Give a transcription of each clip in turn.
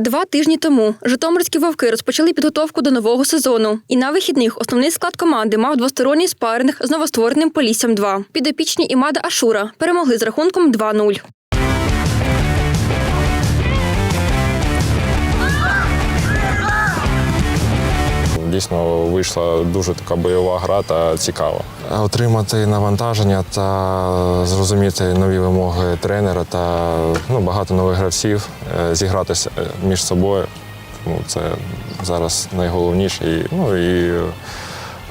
Два тижні тому житомирські вовки розпочали підготовку до нового сезону. І на вихідних основний склад команди мав двосторонній спаринг з новоствореним Поліссям 2 Підопічні Імада Ашура перемогли з рахунком 2-0. Дійсно вийшла дуже така бойова гра та цікава. Отримати навантаження та зрозуміти нові вимоги тренера та ну, багато нових гравців, е, зігратися між собою. Тому це зараз найголовніше і, ну, і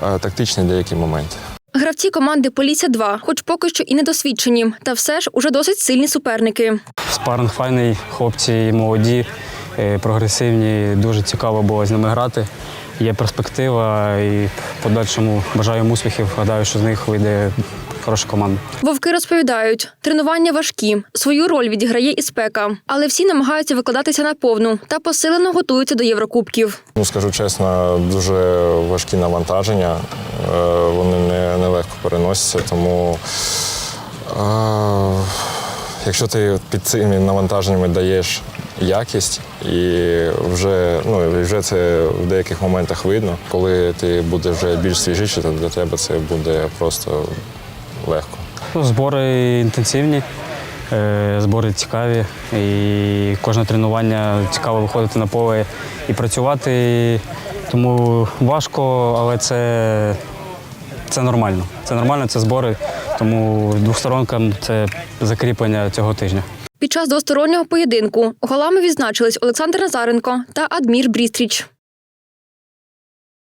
е, тактичні деякі моменти. Гравці команди Полісся 2 хоч поки що і недосвідчені, та все ж уже досить сильні суперники. Спаринг файний, хлопці молоді, е, прогресивні. Дуже цікаво було з ними грати. Є перспектива і в подальшому бажаю успіхів. Гадаю, що з них вийде хороша команда. Вовки розповідають, тренування важкі, свою роль відіграє і спека, але всі намагаються викладатися на повну та посилено готуються до Єврокубків. Ну, скажу чесно, дуже важкі навантаження. Е, Вони не, нелегко переносяться, тому е, якщо ти під цими навантаженнями даєш якість, і вже, ну, вже це в деяких моментах видно, коли ти будеш вже більш свіжіший, то для тебе це буде просто легко. Ну, Збори інтенсивні, е, збори цікаві. І кожне тренування цікаво виходити на поле і працювати. Тому важко, але це, це нормально. Це нормально, це збори. Тому двосторонкам це закріплення цього тижня. Під час двостороннього поєдинку голами відзначились Олександр Назаренко та Адмір Брістріч.